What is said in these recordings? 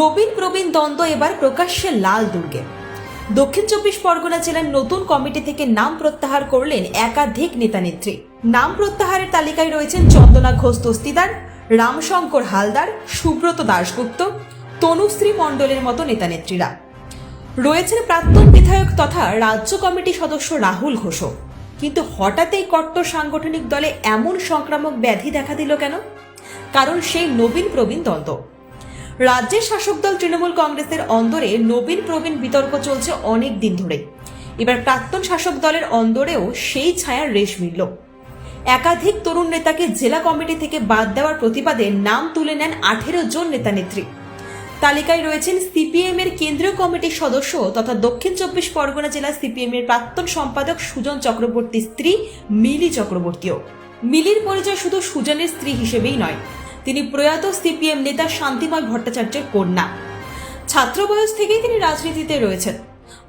নবীন প্রবীণ দ্বন্দ্ব এবার প্রকাশ্যে লাল দুর্গে। দক্ষিণ চব্বিশ পরগনা জেলার নতুন কমিটি থেকে নাম প্রত্যাহার করলেন একাধিক নেতানেত্রী। নাম প্রত্যাহারের তালিকায় রয়েছেন চন্দনা ঘোষ দস্তিদার রামশঙ্কর হালদার, সুব্রত দাশগুপ্ত, তনুশ্রী মণ্ডলের মতো নেতানেত্রীরা। রয়েছেন প্রাক্তন বিধায়ক তথা রাজ্য কমিটি সদস্য রাহুল ঘোষও। কিন্তু হঠাৎ এই কট্টর সাংগঠনিক দলে এমন সংক্রামক ব্যাধি দেখা দিল কেন? কারণ সেই নবীন প্রবীণ দ্বন্দ্ব। রাজ্যের শাসক দল তৃণমূল কংগ্রেসের অন্দরে নবীন প্রবীণ বিতর্ক চলছে অনেক দিন ধরে। এবার প্রাক্তন শাসক দলের অন্দরেও সেই ছায়ার রেশ মিলল। একাধিক তরুণ নেতাকে জেলা কমিটি থেকে বাদ দেওয়ার প্রতিবাদে নাম তুলে নেন আঠেরো জন নেতানেত্রী তালিকায় রয়েছেন সিপিএম এর কেন্দ্রীয় কমিটির সদস্য তথা দক্ষিণ চব্বিশ পরগনা জেলা সিপিএম এর প্রাক্তন সম্পাদক সুজন চক্রবর্তীর স্ত্রী মিলি চক্রবর্তীও। মিলির পরিচয় শুধু সুজনের স্ত্রী হিসেবেই নয় তিনি প্রয়াত সিপিএম নেতা শান্তিময় ভট্টাচার্যের কন্যা। ছাত্র বয়স থেকেই তিনি রাজনীতিতে রয়েছেন।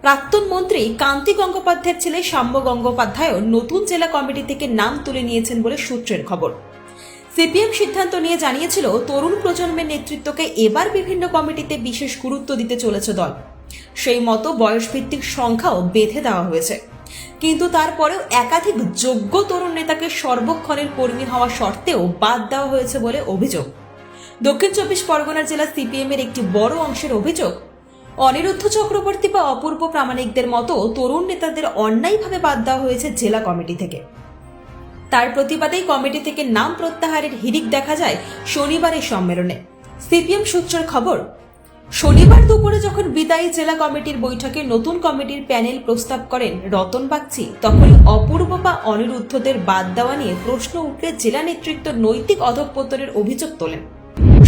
প্রাক্তন মন্ত্রী কান্তি গঙ্গোপাধ্যায়ের ছেলে সাম্য গঙ্গোপাধ্যায়ও নতুন জেলা কমিটি থেকে নাম তুলে নিয়েছেন বলে সূত্রের খবর। সিপিএম সিদ্ধান্ত নিয়ে জানিয়েছিল, তরুণ প্রজন্মের নেতৃত্বকে এবার বিভিন্ন কমিটিতে বিশেষ গুরুত্ব দিতে চলেছে দল। সেই মতো বয়সভিত্তিক সংখ্যাও বেঁধে দেওয়া হয়েছে। কিন্তু তারপরেও একাধিক যোগ্য তরুণ নেতাকে সর্বক্ষণের কর্মী হওয়া সত্ত্বেও বাদ দেওয়া হয়েছে বলে অভিযোগ। দক্ষিণ চব্বিশ পরগনা জেলা সিপিএম এর একটি বড় অংশের অভিযোগ, অনিরুদ্ধ চক্রবর্তী বা অপূর্ব প্রামাণিকদের মতো তরুণ নেতাদের অন্যায়ভাবে বাদ দেওয়া হয়েছে জেলা কমিটি থেকে। তার প্রতিবাদেই কমিটি থেকে নাম প্রত্যাহারের হিড়িক দেখা যায় শনিবারের সম্মেলনে। সিপিএম সূত্রের খবর শনিবার দুপুরে যখন বিদায়ী জেলা কমিটির বৈঠকে নতুন কমিটির প্যানেল প্রস্তাব করেন রতন বাগচি তখন অপূর্ব বা অনিরুদ্ধদের বাদ দেওয়া নিয়ে প্রশ্ন উঠলে জেলা নেতৃত্ব নৈতিক অধঃপতনের অভিযোগ তোলেন।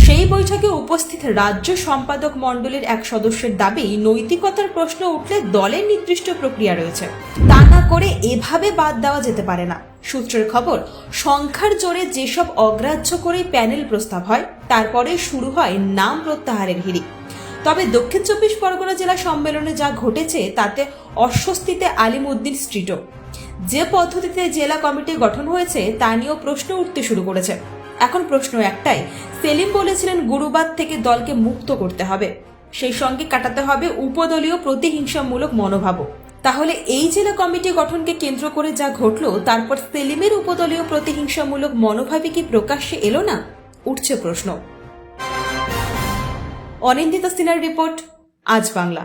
সেই বৈঠকে উপস্থিত রাজ্য সম্পাদক মণ্ডলের এক সদস্যের দাবি, নৈতিকতার প্রশ্ন উঠলে দলের নির্দিষ্ট প্রক্রিয়া রয়েছে। তা না করে এভাবে বাদ দেওয়া যেতে পারে না। সূত্রের খবর, সংখ্যার জোরে যেসব অগ্রাহ্য করে প্যানেল প্রস্তাব হয়, তারপরে শুরু হয় নাম প্রত্যাহারের হিড়িক। তবে দক্ষিণ চব্বিশ পরগনা জেলা সম্মেলনে যা ঘটেছে, তাতে অস্বস্তিতে আলিম উদ্দিন স্ট্রিটও যে পদ্ধতিতে জেলা কমিটি গঠন হয়েছে, তা নিয়েও প্রশ্ন উঠতে শুরু করেছে। এখন প্রশ্ন একটাই, সেলিম বলেছিলেন গুরুবাদ থেকে দলকে মুক্ত করতে হবে। সেই সঙ্গে কাটাতে হবে উপদলীয় প্রতিহিংসামূলক মনোভাবও। তাহলে এই জেলা কমিটি গঠনকে কেন্দ্র করে যা ঘটলো, তারপর সেলিমের উপদলীয় প্রতিহিংসামূলক মনোভাবে কি প্রকাশ্যে এলো না? উঠছে প্রশ্ন। অনিন্দিতা সিনার রিপোর্ট আজ বাংলা।